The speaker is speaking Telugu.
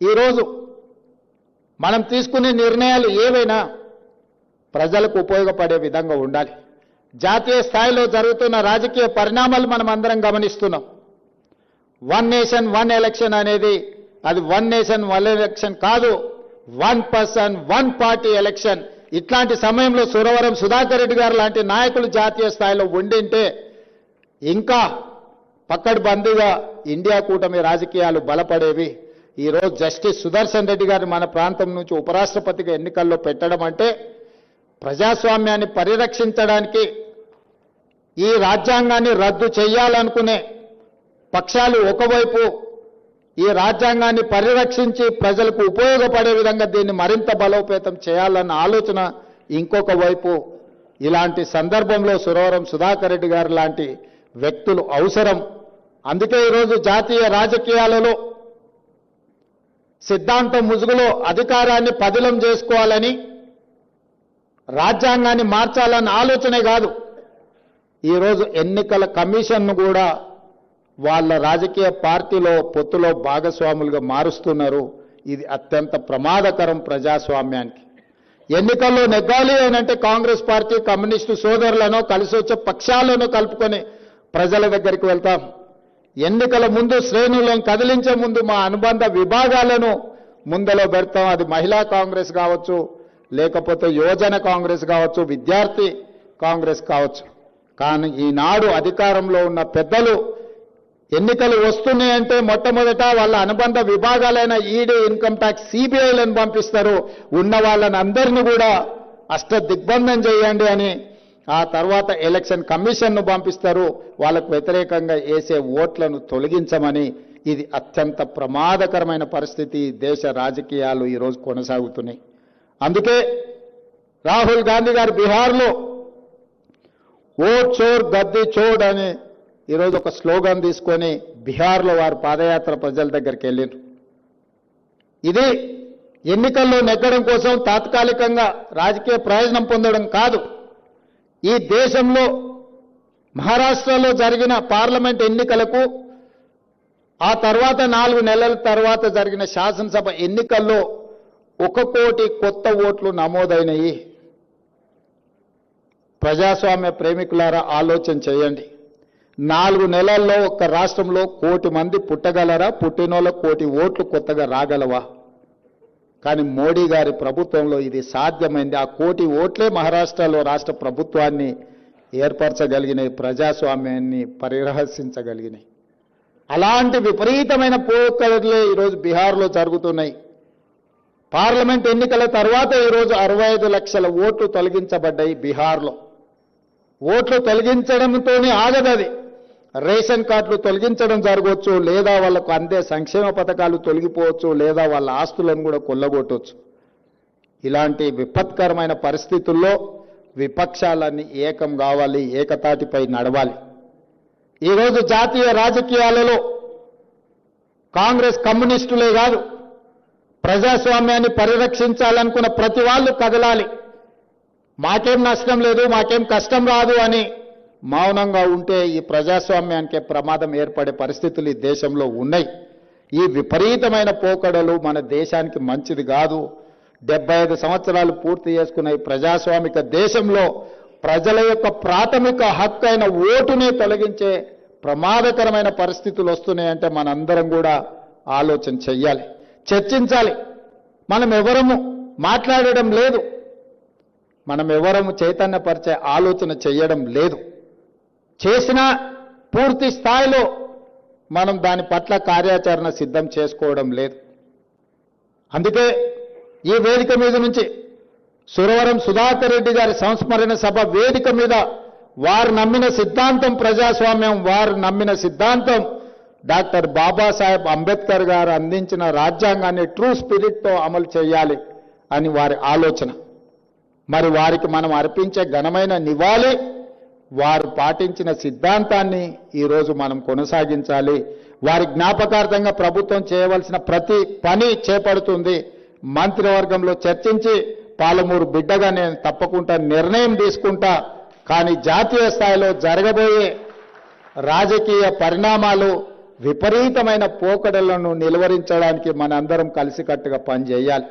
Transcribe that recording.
ఈరోజు మనం తీసుకునే నిర్ణయాలు ఏవైనా ప్రజలకు ఉపయోగపడే విధంగా ఉండాలి. జాతీయ స్థాయిలో జరుగుతున్న రాజకీయ పరిణామాలు మనం అందరం గమనిస్తున్నాం. వన్ నేషన్ వన్ ఎలక్షన్ అనేది అది వన్ నేషన్ వన్ ఎలక్షన్ కాదు one person one party election ఇట్లాంటి సమయంలో సురవరం సుధాకర్ రెడ్డి గారు లాంటి నాయకులు జాతీయ స్థాయిలో ఉండింటే ఇంకా పక్కడి బందీగా ఇండియా కూటమి రాజకీయాలు బలపడేవి. ఈరోజు జస్టిస్ సుదర్శన్ రెడ్డి గారిని మన ప్రాంతం నుంచి ఉపరాష్ట్రపతిగా ఎన్నికల్లో పెట్టడం అంటే ప్రజాస్వామ్యాన్ని పరిరక్షించడానికి ఈ రాజ్యాంగాన్ని రద్దు చేయాలనుకునే పక్షాలు ఒకవైపు ఈ రాజ్యాంగాన్ని పరిరక్షించి ప్రజలకు ఉపయోగపడే విధంగా దీన్ని మరింత బలోపేతం చేయాలన్న ఆలోచన ఇంకొక వైపు ఇలాంటి సందర్భంలో సురవరం సుధాకర్ రెడ్డి గారు లాంటి వ్యక్తులు అవసరం. అందుకే ఈరోజు జాతీయ రాజకీయాలలో సిద్ధాంతం ముసుగులో అధికారాన్ని పదిలం చేసుకోవాలని రాజ్యాంగాన్ని మార్చాలన్న ఆలోచనే కాదు. ఈరోజు ఎన్నికల కమిషన్ను కూడా వాళ్ళ రాజకీయ పార్టీలో పొత్తులో భాగస్వాములుగా మారుస్తున్నారు. ఇది అత్యంత ప్రమాదకరం ప్రజాస్వామ్యానికి. ఎన్నికల్లో నెగ్గాలి అనంటే కాంగ్రెస్ పార్టీ కమ్యూనిస్టు సోదరులను కలిసి వచ్చే పక్షాలను కలుపుకొని ప్రజల దగ్గరికి వెళ్తాం. ఎన్నికల ముందు శ్రేణులను కదిలించే ముందు మా అనుబంధ విభాగాలను ముందలో పెడతాం. అది మహిళా కాంగ్రెస్ కావచ్చు లేకపోతే యువజన కాంగ్రెస్ కావచ్చు విద్యార్థి కాంగ్రెస్ కావచ్చు. కానీ ఈనాడు అధికారంలో ఉన్న పెద్దలు ఎన్నికలు వస్తున్నాయంటే మొట్టమొదట వాళ్ళ అనుబంధ విభాగాలైన ఈడీ ఇన్కమ్ ట్యాక్స్ సిబిఐలను పంపిస్తారు. ఉన్న వాళ్ళని అందరినీ కూడా అష్ట దిగ్బంధం చేయండి అని ఆ తర్వాత ఎలక్షన్ కమిషన్ను పంపిస్తారు. వాళ్ళకు వ్యతిరేకంగా వేసే ఓట్లను తొలగించమని ఇది అత్యంత ప్రమాదకరమైన పరిస్థితి దేశ రాజకీయాలు ఈరోజు కొనసాగుతున్నాయి. అందుకే రాహుల్ గాంధీ గారు బీహార్లో ఓట్ చోర్ గద్ది చోడ్ అని ఈరోజు ఒక స్లోగన్ తీసుకొని బీహార్లో వారు పాదయాత్ర ప్రజల దగ్గరికి వెళ్ళారు ఇది ఎన్నికల్లో నెగ్గడం కోసం తాత్కాలికంగా రాజకీయ ప్రయోజనం పొందడం కాదు. ఈ దేశంలో మహారాష్ట్రలో జరిగిన పార్లమెంట్ ఎన్నికలకు ఆ తర్వాత నాలుగు నెలల తర్వాత జరిగిన శాసనసభ ఎన్నికల్లో ఒక కోటి కొత్త ఓట్లు నమోదైనయి. ప్రజాస్వామ్య ప్రేమికులారా ఆలోచన చేయండి. నాలుగు నెలల్లో ఒక రాష్ట్రంలో కోటి మంది పుట్టగలరా? పుట్టినోళ్ళ కోటి ఓట్లు కొత్తగా రాగలవా? కానీ మోడీ గారి ప్రభుత్వంలో ఇది సాధ్యమైంది. ఆ కోటి ఓట్లే మహారాష్ట్రలో రాష్ట్ర ప్రభుత్వాన్ని ఏర్పరచగలిగినాయి ప్రజాస్వామ్యాన్ని పరిరహసించగలిగినాయి అలాంటి విపరీతమైన పోకడలే ఈరోజు బీహార్లో జరుగుతున్నాయి. పార్లమెంట్ ఎన్నికల తర్వాత ఈరోజు అరవై ఐదు లక్షల ఓట్లు తొలగించబడ్డాయి బీహార్లో. ఓట్లు తొలగించడంతోనే ఆగదది. రేషన్ కార్డులు తొలగించడం జరగవచ్చు లేదా వాళ్ళకు అందే సంక్షేమ పథకాలు తొలగిపోవచ్చు లేదా వాళ్ళ ఆస్తులను కూడా కొల్లగొట్టవచ్చు. ఇలాంటి విపత్కరమైన పరిస్థితుల్లో విపక్షాలన్నీ ఏకం కావాలి ఏకతాటిపై నడవాలి. ఈరోజు జాతీయ రాజకీయాలలో కాంగ్రెస్ కమ్యూనిస్టులే కాదు ప్రజాస్వామ్యాన్ని పరిరక్షించాలనుకున్న ప్రతి వాళ్ళు కదలాలి. మాకేం నష్టం లేదు మాకేం కష్టం రాదు అని మౌనంగా ఉంటే ఈ ప్రజాస్వామ్యానికే ప్రమాదం ఏర్పడే పరిస్థితులు ఈ దేశంలో ఉన్నాయి. ఈ విపరీతమైన పోకడలు మన దేశానికి మంచిది కాదు. డెబ్బై ఐదు సంవత్సరాలు పూర్తి చేసుకున్న ఈ ప్రజాస్వామిక దేశంలో ప్రజల యొక్క ప్రాథమిక హక్కు అయిన ఓటునే తొలగించే ప్రమాదకరమైన పరిస్థితులు వస్తున్నాయంటే మనందరం కూడా ఆలోచన చెయ్యాలి చర్చించాలి. మనం ఎవరము? మాట్లాడడం లేదు. మనం ఎవరము? చైతన్యపరిచే ఆలోచన చేయడం లేదు. చేసిన పూర్తి స్థాయిలో మనం దాని పట్ల కార్యాచరణ సిద్ధం చేసుకోవడం లేదు. అందుకే ఈ వేదిక మీద నుంచి సురవరం సుధాకర్ రెడ్డి గారి సంస్మరణ సభ వేదిక మీద వారు నమ్మిన సిద్ధాంతం ప్రజాస్వామ్యం వారు నమ్మిన సిద్ధాంతం డాక్టర్ బాబాసాహెబ్ అంబేద్కర్ గారు అందించిన రాజ్యాంగాన్ని ట్రూ స్పిరిట్తో అమలు చేయాలి అని వారి ఆలోచన. మరి వారికి మనం అర్పించే ఘనమైన నివాళి వారు పాటించిన సిద్ధాంతాన్ని ఈరోజు మనం కొనసాగించాలి. వారి జ్ఞాపకార్థంగా ప్రభుత్వం చేయవలసిన ప్రతి పని చేపడుతుంది. మంత్రివర్గంలో చర్చించి పాలమూరు బిడ్డగా నేను తప్పకుండా నిర్ణయం తీసుకుంటా. కానీ జాతీయ స్థాయిలో జరగబోయే రాజకీయ పరిణామాలు విపరీతమైన పోకడలను నిలువరించడానికి మనందరం కలిసికట్టుగా పనిచేయాలి.